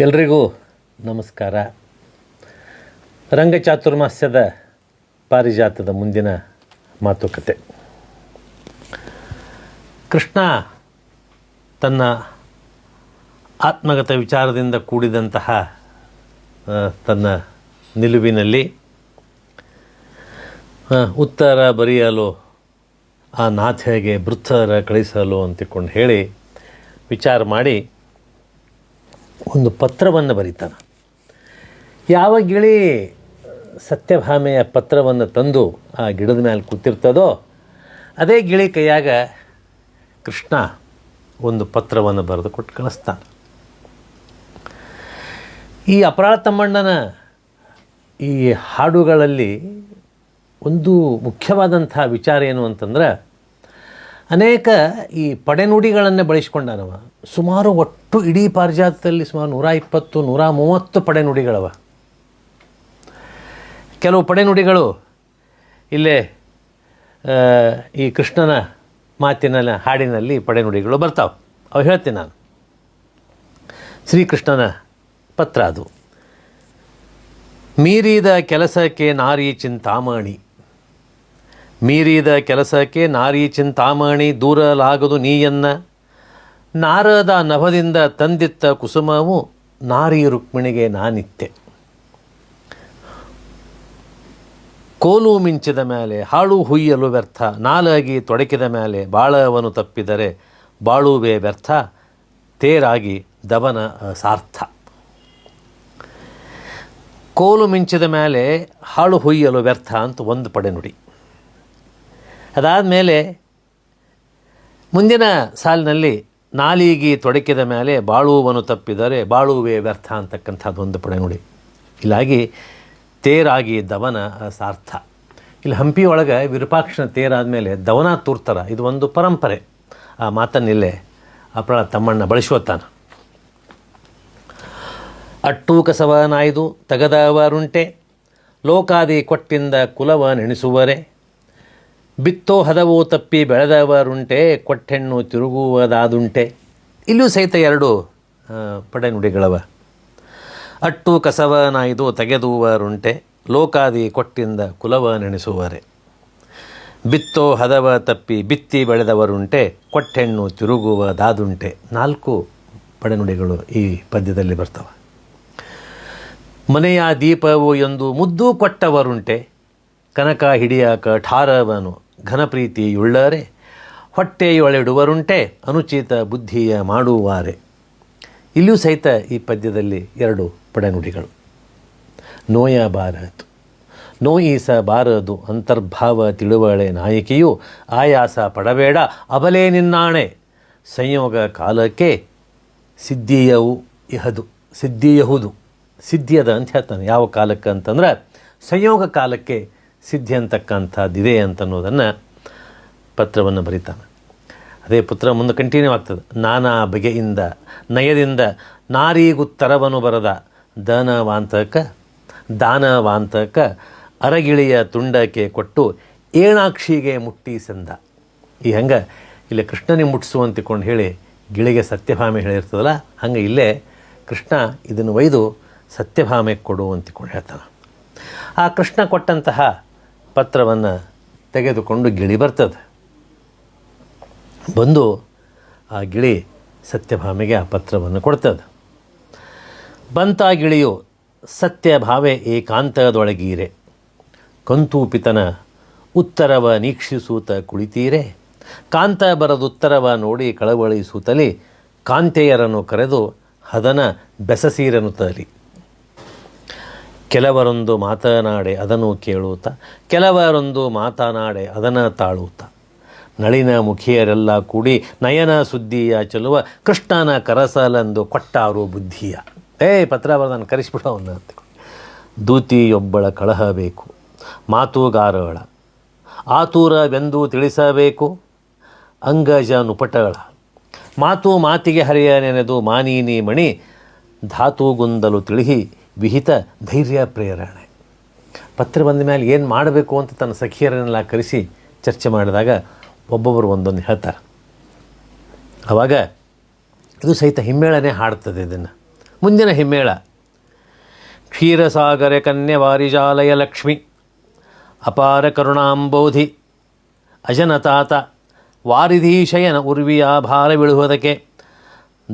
ಎಲ್ರಿಗೂ ನಮಸ್ಕಾರ. ರಂಗಚಾತುರ್ಮಾಸ್ಯದ ಪಾರಿಜಾತದ ಮುಂದಿನ ಮಾತುಕತೆ. ಕೃಷ್ಣ ತನ್ನ ಆತ್ಮಗತ ವಿಚಾರದಿಂದ ಕೂಡಿದಂತಹ ತನ್ನ ನಿಲುವಿನಲ್ಲಿ ಉತ್ತರ ಬರೆಯಲು, ಆ ನಾಥೆಗೆ ಬೃತ್ತರ ಕಳಿಸಲು ಅಂತಿಕೊಂಡು ಹೇಳಿ ವಿಚಾರ ಮಾಡಿ ಒಂದು ಪತ್ರವನ್ನು ಬರೀತಾನೆ. ಯಾವ ಗಿಳಿ ಸತ್ಯಭಾಮೆಯ ಪತ್ರವನ್ನು ತಂದು ಆ ಗಿಡದ ಮೇಲೆ ಕೂತಿರ್ತದೋ, ಅದೇ ಗಿಳಿ ಕೈಯಾಗ ಕೃಷ್ಣ ಒಂದು ಪತ್ರವನ್ನು ಬರೆದು ಕೊಟ್ಟು ಕಳಿಸ್ತಾನೆ. ಈ ಅಪರಾಧ ತಮ್ಮಣ್ಣನ ಈ ಹಾಡುಗಳಲ್ಲಿ ಒಂದು ಮುಖ್ಯವಾದಂಥ ವಿಚಾರ ಏನು ಅಂತಂದ್ರೆ ಅನೇಕ ಈ ಪಡೆನುಡಿಗಳನ್ನು ಬಳಸ್ಕೊಂಡಾನವ. ಸುಮಾರು ಒಟ್ಟು ಇಡೀ ಪಾರಿಜಾತದಲ್ಲಿ ಸುಮಾರು ನೂರ ಇಪ್ಪತ್ತು ನೂರ ಮೂವತ್ತು ಪಡೆನುಡಿಗಳವ. ಕೆಲವು ಪಡೆನುಡಿಗಳು ಇಲ್ಲೇ ಈ ಕೃಷ್ಣನ ಮಾತಿನ ಹಾಡಿನಲ್ಲಿ ಪಡೆನುಡಿಗಳು ಬರ್ತಾವೆ. ಅವು ಹೇಳ್ತೀನಿ ನಾನು. ಶ್ರೀಕೃಷ್ಣನ ಪತ್ರ ಅದು. ಮೀರಿದ ಕೆಲಸಕ್ಕೆ ನಾರಿ ಚಿಂತಾಮಣಿ. ಮೀರಿದ ಕೆಲಸಕ್ಕೆ ನಾರಿ ಚಿಂತಾಮಣಿ ದೂರಲಾಗದು ನೀಯನ್ನ. ನಾರದ ನಭದಿಂದ ತಂದಿತ್ತ ಕುಸುಮವು ನಾರಿ ರುಕ್ಮಿಣಿಗೆ ನಾನಿತ್ತೆ. ಕೋಲು ಮಿಂಚಿದ ಮೇಲೆ ಹಾಳು ಹುಯ್ಯಲು ವ್ಯರ್ಥ, ನಾಲಾಗಿ ತೊಡಕಿದ ಮೇಲೆ ಬಾಳವನು ತಪ್ಪಿದರೆ ಬಾಳುವೆ ವ್ಯರ್ಥ, ತೇರಾಗಿ ದವನ ಸಾರ್ಥ. ಕೋಲು ಮಿಂಚಿದ ಮೇಲೆ ಹಾಳು ಹುಯ್ಯಲು ವ್ಯರ್ಥ ಅಂತ ಒಂದು ಪಡೆ ನುಡಿ ಅದಾದಮೇಲೆ ಮುಂದಿನ ಸಾಲಿನಲ್ಲಿ ನಾಲಿಗೆ ತೊಡಕಿದ ಮೇಲೆ ಬಾಳುವನು ತಪ್ಪಿದರೆ ಬಾಳುವೆ ವ್ಯರ್ಥ ಅಂತಕ್ಕಂಥದ್ದು ಒಂದು ಪಡೆ ನೋಡಿ ಇಲ್ಲಾಗಿ ತೇರಾಗಿ ದವನ ಸಾರ್ಥ. ಇಲ್ಲಿ ಹಂಪಿ ಒಳಗೆ ತೇರಾದ ಮೇಲೆ ದವನ ತೂರ್ತಾರ, ಇದು ಒಂದು ಪರಂಪರೆ. ಆ ಮಾತನ್ನಿಲ್ಲೇ ಅಪ್ರ ತಮ್ಮಣ್ಣ ಬಳಸುವತ್ತಾನ ಅಟ್ಟು ಕಸವ ನಾಯ್ದು ತಗದವರುಂಟೆ, ಲೋಕಾದಿ ಕೊಟ್ಟಿಂದ ಕುಲವ ನೆನೆಸುವರೆ ಬಿತ್ತೋ ಹದವೋ ತಪ್ಪಿ ಬೆಳೆದವರುಂಟೆ, ಕೊಟ್ಟೆಣ್ಣು ತಿರುಗುವುದಾದುಂಟೆ. ಇಲ್ಲೂ ಸಹಿತ ಎರಡು ಪಡೆ ನುಡಿಗಳವ ಅಟ್ಟು ಕಸವನಾಯ್ದು ತೆಗೆದುವರುಂಟೆ, ಲೋಕಾದಿ ಕೊಟ್ಟಿಂದ ಕುಲವ ನೆನೆಸುವರೆ ಬಿತ್ತೋ ಹದವ ತಪ್ಪಿ ಬಿತ್ತಿ ಬೆಳೆದವರುಂಟೆ, ಕೊಟ್ಟೆಣ್ಣು ತಿರುಗುವುದಾದುಂಟೆ. ನಾಲ್ಕು ಪಡೆನುಡಿಗಳು ಈ ಪದ್ಯದಲ್ಲಿ ಬರ್ತವೆ. ಮನೆಯ ದೀಪವು ಎಂದು ಮುದ್ದು ಕೊಟ್ಟವರುಂಟೆ, ಕನಕ ಹಿಡಿಯಾಕ ಠಾರವನು ಘನಪ್ರೀತಿಯುಳ್ಳರೆ, ಹೊಟ್ಟೆಯೊಳೆಡುವರುಂಟೆ, ಅನುಚಿತ ಬುದ್ಧಿಯ ಮಾಡುವಾರೆ. ಇಲ್ಲಿಯೂ ಸಹಿತ ಈ ಪದ್ಯದಲ್ಲಿ ಎರಡು ಪಡೆನುಡಿಗಳು. ನೋಯಬಾರದು. ನೋಯಿಸ ಬಾರದು ಅಂತರ್ಭಾವ ತಿಳುವಳೆ ನಾಯಕಿಯು, ಆಯಾಸ ಪಡಬೇಡ, ಅಬಲೇ ನಿನ್ನಾಣೆ. ಸಂಯೋಗ ಕಾಲಕ್ಕೆ ಸಿದ್ಧಿಯವು ಇಹದು, ಸಿದ್ಧಿಯಹುದು. ಸಿದ್ಧಿಯದ ಅಂತ ಹೇಳ್ತಾನೆ. ಯಾವ ಕಾಲಕ್ಕೆ ಅಂತಂದ್ರೆ ಸಂಯೋಗ ಕಾಲಕ್ಕೆ ಸಿದ್ಧಿ ಅಂತಕ್ಕಂಥದ್ದಿದೆ ಅಂತನ್ನೋದನ್ನು ಪತ್ರವನ್ನು ಬರೀತಾನೆ. ಅದೇ ಪುತ್ರ ಮುಂದೆ ಕಂಟಿನ್ಯೂ ಆಗ್ತದೆ. ನಾನಾ ಬಗೆಯಿಂದ, ನಯದಿಂದ ನಾರೀಗುತ್ತರವನು ಬರದ ದನವಾಂತಕ, ದಾನವಾಂತಕ, ಅರಗಿಳಿಯ ತುಂಡಕ್ಕೆ ಕೊಟ್ಟು ಏಣಾಕ್ಷಿಗೆ ಮುಟ್ಟಿ ಸಂದ. ಈ ಹಂಗೆ ಇಲ್ಲಿ ಕೃಷ್ಣನಿಗೆ ಮುಟ್ಟಿಸು ಅಂತಿಕೊಂಡು ಹೇಳಿ ಗಿಳಿಗೆ ಸತ್ಯಭಾಮೆ ಹೇಳಿರ್ತದಲ್ಲ, ಹಂಗೆ ಇಲ್ಲೇ ಕೃಷ್ಣ ಇದನ್ನು ಒಯ್ದು ಸತ್ಯಭಾಮೆ ಕೊಡು ಅಂತಿಕೊಂಡು ಹೇಳ್ತಾನೆ. ಆ ಕೃಷ್ಣ ಕೊಟ್ಟಂತಹ ಪತ್ರವನ್ನು ತೆಗೆದುಕೊಂಡು ಗಿಳಿ ಬರ್ತದೆ. ಬಂದು ಆ ಗಿಳಿ ಸತ್ಯಭಾಮೆಗೆ ಆ ಪತ್ರವನ್ನು ಕೊಡ್ತದೆ. ಬಂತ ಗಿಳಿಯು ಸತ್ಯಭಾವೆ ಏಕಾಂತದೊಳಗೀರೆ. ಕಂತೂಪಿತನ ಉತ್ತರವ ನೀಕ್ಷಿಸೂತ ಕುಳಿತೀರೆ. ಕಾಂತ ಬರದುತ್ತರವ ನೋಡಿ ಕಳವಳಿಸೂತಲಿ ಕಾಂತೆಯರನ್ನು ಕರೆದು ಹದನ ಬೆಸಸೀರನು ತಲಿ. ಕೆಲವರೊಂದು ಮಾತನಾಡೆ ಅದನ್ನು ಕೇಳುತ್ತಾ, ಕೆಲವರೊಂದು ಮಾತನಾಡೆ ಅದನ್ನು ತಾಳುತ್ತಾ. ನಳಿನ ಮುಖಿಯರೆಲ್ಲ ಕೂಡಿ ನಯನ ಸುದ್ದಿಯ ಚೆಲುವ, ಕೃಷ್ಣನ ಕರಸಲೆಂದು ಕೊಟ್ಟಾರು ಬುದ್ಧಿಯ. ಏ ಪತ್ರ ಬರೆದನ್ನು ಕರೆಸಿಬಿಡು ಅವನ್ನ ದೂತಿಯೊಬ್ಬಳ ಕಳಹ ಬೇಕು ಮಾತುಗಾರಗಳ ಆತುರವೆಂದು ತಿಳಿಸಬೇಕು, ಅಂಗಜ ನುಪಟಗಳ. ಮಾತು ಮಾತಿಗೆ ಹರಿಯ ನೆನೆದು ಮಾನೀನಿ ಮಣಿ, ಧಾತುಗುಂದಲು ತಿಳಿಹಿ ವಿಹಿತ ಧೈರ್ಯ ಪ್ರೇರಣೆ. ಪತ್ರ ಬಂದ ಮೇಲೆ ಏನು ಮಾಡಬೇಕು ಅಂತ ತನ್ನ ಸಖಿಯರನ್ನೆಲ್ಲ ಕರೆಸಿ ಚರ್ಚೆ ಮಾಡಿದಾಗ ಒಬ್ಬೊಬ್ಬರು ಒಂದೊಂದು ಹೇಳ್ತಾರೆ. ಆವಾಗ ಇದು ಸಹಿತ ಹಿಮ್ಮೇಳನೇ ಹಾಡ್ತದೆ ಇದನ್ನು. ಮುಂದಿನ ಹಿಮ್ಮೇಳ. ಕ್ಷೀರಸಾಗರ ಕನ್ಯವಾರಿಜಾಲಯ ಲಕ್ಷ್ಮಿ. ಅಪಾರ ಕರುಣಾಂಬೋಧಿ. ಅಜನತಾತ ವಾರಿಧೀಶಯನ ಉರ್ವಿಯ ಭಾರ ಬಿಳುವುದಕ್ಕೆ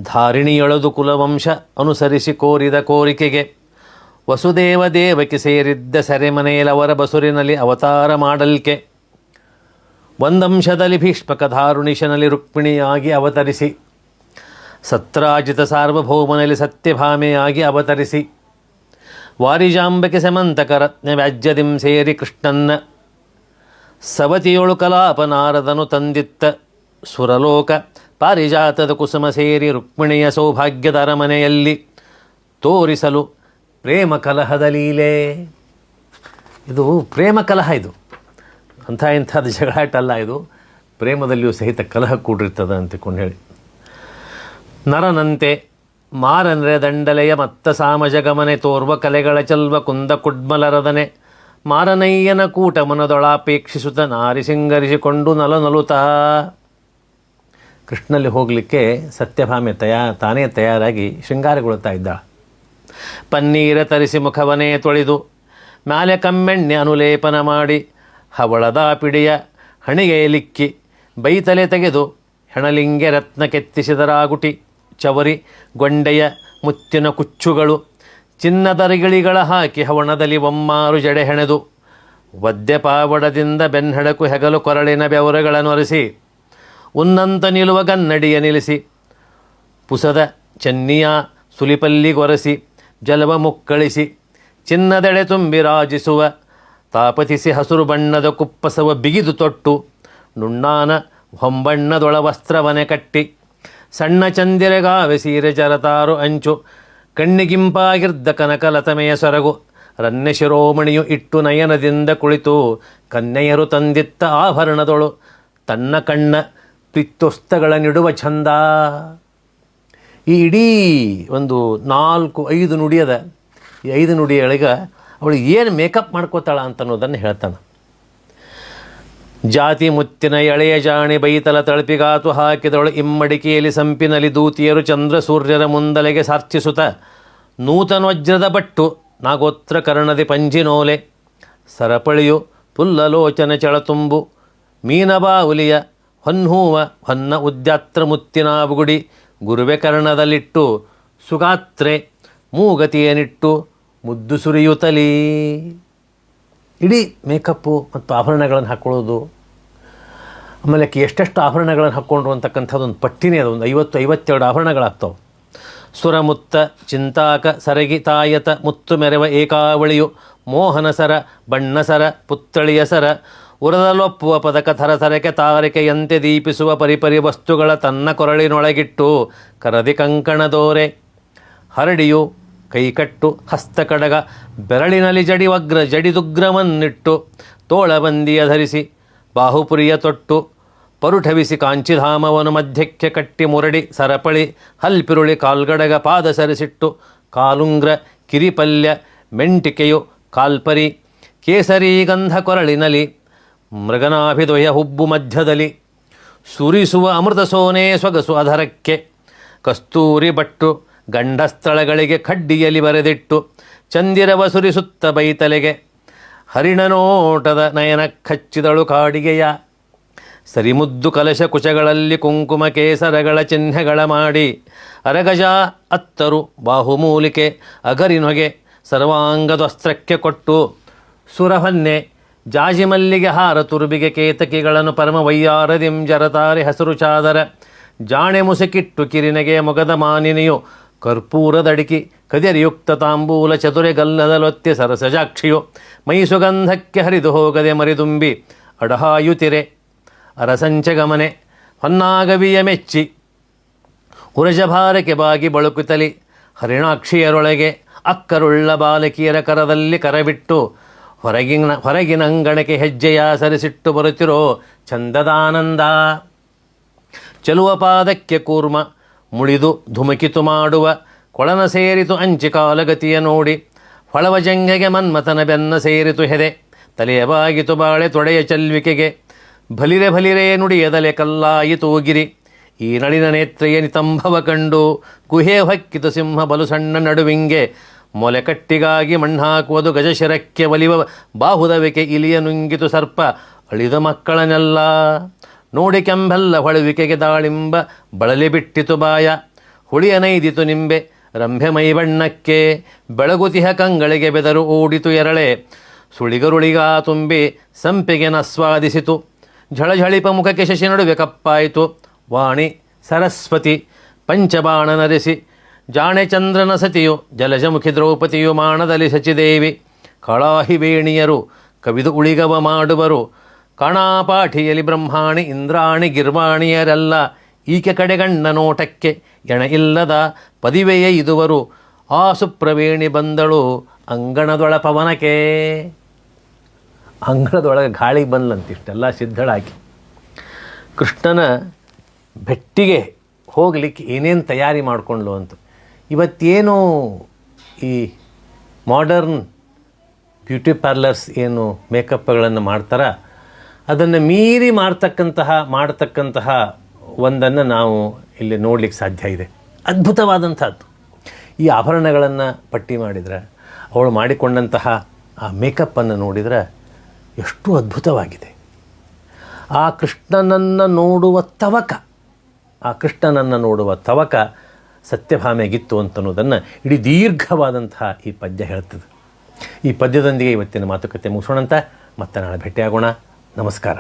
ಧಾರಿಣಿಯೊಳದು ಕುಲವಂಶ ಅನುಸರಿಸಿ ಕೋರಿದ ಕೋರಿಕೆಗೆ. ವಸುದೇವ ದೇವಕ್ಕೆ ಸೇರಿದ್ದ ಸೆರೆಮನೆಯಲವರ ಬಸುರಿನಲ್ಲಿ ಅವತಾರ ಮಾಡಲ್ಕೆ ಒಂದಂಶದಲ್ಲಿ ಭೀಷ್ಮಕ ಧಾರುಣಿಶನಲ್ಲಿ ರುಕ್ಮಿಣಿಯಾಗಿ ಅವತರಿಸಿ. ಸತ್ರಾಜಿತ ಸಾರ್ವಭೌಮನಲ್ಲಿ ಸತ್ಯಭಾಮೆಯಾಗಿ ಅವತರಿಸಿ. ವಾರಿಜಾಂಬಕ್ಕೆ ಸಮಂತಕ ರತ್ನ ವ್ಯಾಜ್ಯದಿಂ ಸೇರಿ ಕೃಷ್ಣನ್ನ. ಸವತಿಯೊಳು ಕಲಾಪನಾರದನು ತಂದಿತ್ತ. ಸುರಲೋಕ ಪಾರಿಜಾತದ ಕುಸುಮ ಸೇರಿ ರುಕ್ಮಿಣಿಯ ಸೌಭಾಗ್ಯದ ಅರಮನೆಯಲ್ಲಿ ತೋರಿಸಲು ಪ್ರೇಮ ಕಲಹದ ಲೀಲೆ. ಇದು ಪ್ರೇಮ ಕಲಹ ಇದು. ಅಂಥ ಇಂಥದ್ದು ಜಗಳಾಟ ಅಲ್ಲ ಇದು. ಪ್ರೇಮದಲ್ಲಿಯೂ ಸಹಿತ ಕಲಹ ಕೂಡಿರ್ತದೆ ಅಂತಕೊಂಡು ಹೇಳಿ. ನರನಂತೆ ಮಾರನ್ರೆ ದಂಡಲೆಯ ಮತ್ತ ಸಾಮಜ ಗಮನೆ ತೋರ್ವ ಕಲೆಗಳ ಚಲ್ವ ಕುಂದ ಕುಡ್ಮಲರದನೆ. ಮಾರನಯ್ಯನ ಕೂಟ ಮನದೊಳಾಪೇಕ್ಷಿಸುತ್ತ ನಾರಿ ಸಿಂಗರಿಸಿಕೊಂಡು ನಲ ನಲುತ. ಕೃಷ್ಣಲ್ಲಿ ಹೋಗಲಿಕ್ಕೆ ಸತ್ಯಭಾಮೆ ತಯಾ, ತಾನೇ ತಯಾರಾಗಿ ಶೃಂಗಾರಗೊಳ್ತಾ ಇದ್ದಾಳೆ ಪನ್ನೀರ ತರಿಸಿ ಮುಖವನೇ ತೊಳೆದು ಮ್ಯಾಲೆ ಕಮ್ಮೆಣ್ಣೆ ಅನುಲೇಪನ ಮಾಡಿ, ಹವಳದ ಪಿಡಿಯ ಹಣಿಗೆಯಲಿಕ್ಕಿ ಬೈತಲೆ ತೆಗೆದು ಹೆಣಲಿಂಗೆ ರತ್ನ ಕೆತ್ತಿಸಿದರಾಗುಟಿ, ಚವರಿ, ಗೊಂಡೆಯ ಮುತ್ತಿನ ಕುಚ್ಚುಗಳು, ಚಿನ್ನದರಿಗಿಳಿಗಳ ಹಾಕಿ ಹವಣದಲ್ಲಿ ಒಮ್ಮಾರು ಜಡೆ ಹೆಣೆದು ಒದ್ದೆ ಪಾವಡದಿಂದ ಬೆನ್ಹಡಕು ಹೆಗಲು ಕೊರಳಿನ ಬೆವರುಗಳನ್ನು ಒರೆಸಿ ಉನ್ನಂತ ನಿಲುವ ಗನ್ನಡಿಯ ನಿಲ್ಲಿಸಿ, ಪುಸದ ಚೆನ್ನಿಯ ಸುಲಿಪಲ್ಲಿಗೊರಸಿ ಜಲವ ಮುಕ್ಕಳಿಸಿ ಚಿನ್ನದೆಡೆ ತುಂಬಿ ರಾಜಿಸುವ, ತಾಪತಿಸಿ ಹಸುರು ಬಣ್ಣದ ಕುಪ್ಪಸವ ಬಿಗಿದು ತೊಟ್ಟು, ನುಣ್ಣಾನ ಹೊಂಬಣ್ಣದೊಳ ವಸ್ತ್ರವನೆ ಕಟ್ಟಿ, ಸಣ್ಣ ಚಂದಿರೆಗಾವೆ ಸೀರೆ ಜರತಾರು ಅಂಚು, ಕಣ್ಣಿಗಿಂಪಾಗಿರ್ದ ಕನಕಲತಮೆಯ ಸೊರಗು ರನ್ಯ ಶಿರೋಮಣಿಯು ಇಟ್ಟು ನಯನದಿಂದ ಕುಳಿತು, ಕನ್ಯೆಯರು ತಂದಿತ್ತ ಆಭರಣದೊಳು, ತನ್ನ ಕಣ್ಣ ಪಿತ್ತುಸ್ತಗಳ ನಿಡುವ ಚಂದ ಈ ಇಡೀ ಒಂದು ನಾಲ್ಕು, ಐದು ನುಡಿಯದ ಈ ಐದು ನುಡಿಯೊಳಗೆ ಅವಳು ಏನು ಮೇಕಪ್ ಮಾಡ್ಕೋತಾಳ ಅಂತ ಅನ್ನೋದನ್ನು ಹೇಳ್ತಾನೆ. ಜಾತಿ ಮುತ್ತಿನ ಎಳೆಯ ಜಾಣಿ ಬೈತಲ ತಳಪಿಗಾತು ಹಾಕಿದವಳು ಇಮ್ಮಡಿಕೆಯಲ್ಲಿ ಸಂಪಿನಲ್ಲಿ ದೂತಿಯರು ಚಂದ್ರ ಸೂರ್ಯರ ಮುಂದಲೆಗೆ ಸಾರ್ಥಿಸುತ್ತ ನೂತನ ವಜ್ರದ ಬಟ್ಟು, ನಾಗೋತ್ರ ಕರ್ಣದಿ ಪಂಜಿನೋಲೆ ಸರಪಳಿಯು ಪುಲ್ಲಲೋಚನ ಚಳತುಂಬು ಮೀನಬಾವುಲಿಯ ಹೊನ್ನೂವ ಹೊನ್ನ ಉದ್ಯಾತ್ರ ಮುತ್ತಿನ ಬುಗುಡಿ ಗುರುವೆ ಕರ್ಣದಲ್ಲಿಟ್ಟು, ಸುಗಾತ್ರೆ ಮೂಗತಿಯನಿಟ್ಟು, ಮುದ್ದು ಸುರಿಯುತ್ತಲೀ ಇಡೀ ಮೇಕಪ್ಪು ಮತ್ತು ಆಭರಣಗಳನ್ನು ಹಾಕ್ಕೊಳ್ಳೋದು ಆಮೇಲೆ ಎಷ್ಟೆಷ್ಟು ಆಭರಣಗಳನ್ನು ಹಾಕ್ಕೊಂಡ್ರು ಅಂತಕ್ಕಂಥದ್ದು ಒಂದು ಪಟ್ಟಿನೇ ಅದು. ಒಂದು ಐವತ್ತು, ಐವತ್ತೆರಡು ಆಭರಣಗಳಾಗ್ತವೆ. ಸುರಮುತ್ತ, ಚಿಂತಾಕ, ಸರಗಿ, ತಾಯತ, ಮುತ್ತು ಮೆರವ ಏಕಾವಳಿಯು ಬಣ್ಣ ಬಣ್ಣಸರ ಪುತ್ತಳಿಯ ಸರ ಉರದಲೊಪ್ಪುವ ಪದಕ ಥರಥರಕೆ ತಾರಕೆಯಂತೆ ದೀಪಿಸುವ ಪರಿಪರಿ ವಸ್ತುಗಳ ತನ್ನ ಕೊರಳಿನೊಳಗಿಟ್ಟು ಕರದಿ ಕಂಕಣದೋರೆ ಹರಡಿಯು ಕೈಕಟ್ಟು ಹಸ್ತಕಡಗ ಬೆರಳಿನಲ್ಲಿ ಜಡಿ ವಗ್ರ ಜಡಿದುಗ್ರವನ್ನಿಟ್ಟು ತೋಳಬಂದಿಯ ಧರಿಸಿ ಬಾಹುಪುರಿಯ ತೊಟ್ಟು ಪರುಠವಿಸಿ ಕಾಂಚಿಧಾಮವನ್ನು ಮಧ್ಯಕ್ಕೆ ಕಟ್ಟಿ ಮುರಡಿ ಸರಪಳಿ ಹಲ್ಪಿರುಳಿ ಕಾಲ್ಗಡಗ ಪಾದ ಸರಿಸಿಟ್ಟು ಕಾಲುಂಗ್ರ ಕಿರಿಪಲ್ಯ ಮೆಂಟಿಕೆಯು ಕಾಲ್ಪರಿ ಕೇಸರಿ ಗಂಧ ಕೊರಳಿನಲಿ ಮೃಗನಾಭಿದೊಯ ಹುಬ್ಬು ಮಧ್ಯದಲ್ಲಿ ಸುರಿಸುವ ಅಮೃತ ಸೋನೆ ಸೊಗಸು ಅಧರಕ್ಕೆ ಕಸ್ತೂರಿ ಬಟ್ಟು ಗಂಡಸ್ಥಳಗಳಿಗೆ ಖಡ್ಡಿಯಲ್ಲಿ ಬರೆದಿಟ್ಟು ಚಂದಿರವ ಸುರಿಸುತ್ತ ಬೈತಲೆಗೆ. ಹರಿಣನೋಟದ ನಯನ ಕಚ್ಚಿದಳು ಕಾಡಿಗೆಯ. ಸರಿಮುದ್ದು ಕಲಶ ಕುಶಗಳಲ್ಲಿ ಕುಂಕುಮ ಕೇಸರಗಳ ಚಿಹ್ನೆಗಳ ಮಾಡಿ ಅರಗಜ ಅತ್ತರು ಬಾಹುಮೂಲಿಕೆ ಅಗರಿನೊಗೆ ಸರ್ವಾಂಗದಸ್ತ್ರಕ್ಕೆ ಕೊಟ್ಟು ಸುರಹನ್ನೆ ಜಾಜಿಮಲ್ಲಿಗೆ ಹಾರ ತುರುಬಿಗೆ ಕೇತಕಿಗಳನ್ನು ಪರಮ ವೈಯಾರದಿಂ ಜರತಾರಿ ಹಸಿರು ಚಾದರ. ಜಾಣೆ ಮುಸುಕಿಟ್ಟು ಕಿರಿನಗೆ ಮೊಗದ ಮಾನಿನಿಯು ಕರ್ಪೂರದಡಿಕಿ ಕದಿರಿಯುಕ್ತ ತಾಂಬೂಲ ಚತುರೆಗಲ್ಲದಲೊತ್ತಿ ಸರಸಜಾಕ್ಷಿಯು ಮೈ ಸುಗಂಧಕ್ಕೆ ಹರಿದು ಹೋಗದೆ ಮರಿದುಂಬಿ ಅಡಹಾಯುತಿರೆ. ಅರಸಂಚಗಮನೆ ಹೊನ್ನಾಗವಿಯ ಮೆಚ್ಚಿ ಉರಜಭಾರಕ್ಕೆ ಬಾಗಿ ಬಳುಕುತ್ತಲಿ ಹರಿಣಾಕ್ಷಿಯರೊಳಗೆ ಅಕ್ಕರುಳ್ಳ ಬಾಲಕಿಯರ ಕರದಲ್ಲಿ ಕರಬಿಟ್ಟು ಹೊರಗಿನ ಹೊರಗಿನಂಗಣಕ್ಕೆ ಹೆಜ್ಜೆಯ ಸರಿಸಿಟ್ಟು ಬರುತ್ತಿರೋ ಚಂದದಾನಂದ. ಚೆಲುವ ಪಾದಕ್ಕೆ ಕೂರ್ಮ, ಮುಳಿದು ಧುಮುಕಿತು ಮಾಡುವ, ಕೊಳನ ಸೇರಿತು ಅಂಚಿ ಕಾಲಗತಿಯ ನೋಡಿ, ಹೊಳವ ಜಂಗೆಗೆ ಮನ್ಮಥನ ಬೆನ್ನ ಸೇರಿತು ಹೆದೆ, ತಲೆಯ ಬಾಗಿತು ಬಾಳೆ ತೊಡೆಯ ಚಲ್ವಿಕೆಗೆ, ಭಲಿರೆ ಭಲಿರೆ ನುಡಿಯದಲೆ ಕಲ್ಲಾಯಿ ತೂಗಿರಿ ಈ ನಳಿನ ನೇತ್ರೆಯ ನಿತಂಭವ ಕಂಡು, ಗುಹೆ ಹೊಕ್ಕಿತು ಸಿಂಹ ಬಲು ಸಣ್ಣ ನಡುವಿಂಗೆ ಮೊಲೆ ಮಣ್ಣು ಮಣ್ಣಾಕುವುದು ಗಜಶಿರಕ್ಕೆ ಒಲಿವ ಬಾಹುದವಿಕೆ ಇಲಿಯ ನುಂಗಿತು ಸರ್ಪ, ಅಳಿದ ಮಕ್ಕಳನೆಲ್ಲ ನೋಡಿ ಕೆಂಬೆಲ್ಲ ಹೊಳುವಿಕೆಗೆ ದಾಳಿಂಬ ಬಳಲಿ ಬಿಟ್ಟಿತು ಬಾಯ. ಹುಳಿಯ ನೈದಿತು ನಿಂಬೆ, ರಂಭೆ ಮೈ ಬಣ್ಣಕ್ಕೆ ಬೆಳಗುತಿಹ ಕಂಗಳಿಗೆ ಬೆದರು ಓಡಿತು ಎರಳೆ. ಸುಳಿಗರುಳಿಗಾ ತುಂಬಿ ಸಂಪಿಗೆ ನಸ್ವಾದಿಸಿತು. ಝಳಝಳಿಪ ಮುಖಕ್ಕೆ ಶಶಿ ನಡುವೆ ಕಪ್ಪಾಯಿತು. ವಾಣಿ, ಸರಸ್ವತಿ, ಪಂಚಬಾಣ ನರೆಸಿ ಜಾಣೆ ಚಂದ್ರನ ಸತಿಯು, ಜಲಜಮುಖಿ ದ್ರೌಪದಿಯು ಮಾಣದಲ್ಲಿ ಸಚಿದೇವಿ. ಕಳಾಹಿ ವೇಣಿಯರು, ಕವಿದು ಉಳಿಗವ ಮಾಡುವರು. ಕಣಾಪಾಠಿಯಲ್ಲಿ ಬ್ರಹ್ಮಾಣಿ, ಇಂದ್ರಾಣಿ ಗಿರ್ವಾಣಿಯರೆಲ್ಲ ಈಕೆ ಕಡೆಗಣ್ಣ ನೋಟಕ್ಕೆ ಎಣ ಇಲ್ಲದ ಪದಿವೆಯೇ ಇದುವರು. ಆ ಸುಪ್ರವೀಣಿ ಬಂದಳು ಅಂಗಣದೊಳ ಪವನಕ್ಕೆ. ಅಂಗಳದೊಳಗೆ ಗಾಳಿಗೆ ಬಂದ್ಲಂತಿಷ್ಟೆಲ್ಲ ಸಿದ್ಧಳಾಗಿ. ಕೃಷ್ಣನ ಬೆಟ್ಟಿಗೆ ಹೋಗಲಿಕ್ಕೆ ಏನೇನು ತಯಾರಿ ಮಾಡಿಕೊಂಡ್ಲು ಅಂತ. ಇವತ್ತೇನು ಈ ಮಾಡರ್ನ್ ಬ್ಯೂಟಿ ಪಾರ್ಲರ್ಸ್ ಏನು ಮೇಕಪ್ಗಳನ್ನು ಮಾಡ್ತಾರ? ಅದನ್ನು ಮೀರಿ ಮಾಡ್ತಕ್ಕಂತಹ ಮಾಡ್ತಕ್ಕಂತಹ ಒಂದನ್ನು ನಾವು ಇಲ್ಲಿ ನೋಡಲಿಕ್ಕೆ ಸಾಧ್ಯ ಇದೆ. ಅದ್ಭುತವಾದಂಥದ್ದು. ಈ ಆಭರಣಗಳನ್ನು ಪಟ್ಟಿ ಮಾಡಿದರೆ, ಅವಳು ಮಾಡಿಕೊಂಡಂತಹ ಆ ಮೇಕಪ್ಪನ್ನು ನೋಡಿದರೆ ಎಷ್ಟು ಅದ್ಭುತವಾಗಿದೆ. ಆ ಕೃಷ್ಣನನ್ನು ನೋಡುವ ತವಕ, ಆ ಕೃಷ್ಣನನ್ನು ನೋಡುವ ತವಕ ಸತ್ಯಭಾಮೆಗಿತ್ತು ಅಂತನ್ನೋದನ್ನು ಇಡೀ ದೀರ್ಘವಾದಂತಹ ಈ ಪದ್ಯ ಹೇಳ್ತದೆ. ಈ ಪದ್ಯದೊಂದಿಗೆ ಇವತ್ತಿನ ಮಾತುಕತೆ ಮುಗಿಸೋಣಂತ ಮತ್ತೆ ನಾಳೆ ಭೇಟಿಯಾಗೋಣ. ನಮಸ್ಕಾರ.